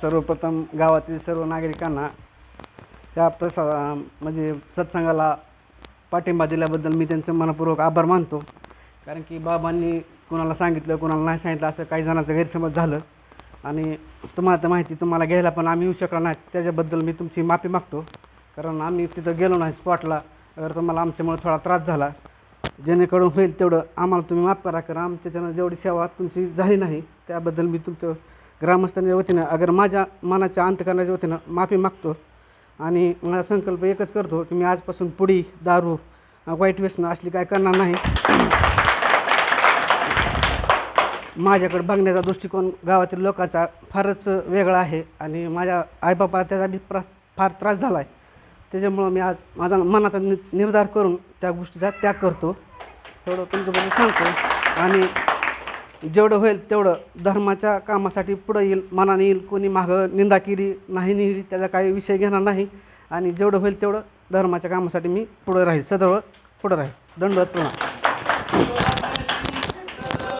सर्वप्रथम गावातील सर्व नागरिकांना या प्रसा म्हणजे सत्संगाला पाठिंबा दिल्याबद्दल मी त्यांचं मनपूर्वक आभार मानतो. कारण की बाबांनी कुणाला सांगितलं कुणाला नाही सांगितलं असं काही जणांचं गैरसमज झालं. आणि तुम्हाला तर माहिती तुम्हाला घ्यायला पण आम्ही येऊ शकलो नाही. त्याच्याबद्दल मी तुमची माफी मागतो. कारण आम्ही तिथं गेलो नाही स्पॉटला. तर तुम्हाला आमच्यामुळे थोडा त्रास झाला. जेणेकरून होईल तेवढं आम्हाला तुम्ही माफ करा. कारण आमच्याच्यानं जेवढी सेवा तुमची झाली नाही त्याबद्दल मी तुमचं ग्रामस्थांच्या वतीनं अगर माझ्या मनाच्या अंतकरणाच्या वतीनं माफी मागतो आणि माझा संकल्प एकच करतो की मी आजपासून पुडी दारू वाईट व्यसनं असली काय करणार नाही. माझ्याकडे बघण्याचा दृष्टिकोन गावातील लोकांचा फारच वेगळा आहे आणि माझ्या आईबापाला त्याचा बी प्रा फार त्रास झाला आहे त्याच्यामुळं मी आज माझा मनाचा नि निर्धार करून त्या गोष्टीचा त्याग करतो. एवढं तुमच्याबद्दल सांगतो. आणि जेवढं होईल तेवढं धर्माच्या कामासाठी पुढं येईल मनाने येईल कोणी मागं निंदा केली नाही नेली त्याचा काही विषय घेणार नाही. आणि जेवढं होईल तेवढं धर्माच्या कामासाठी मी पुढं राहील सदळ पुढं राहील. दंडवत पुन्हा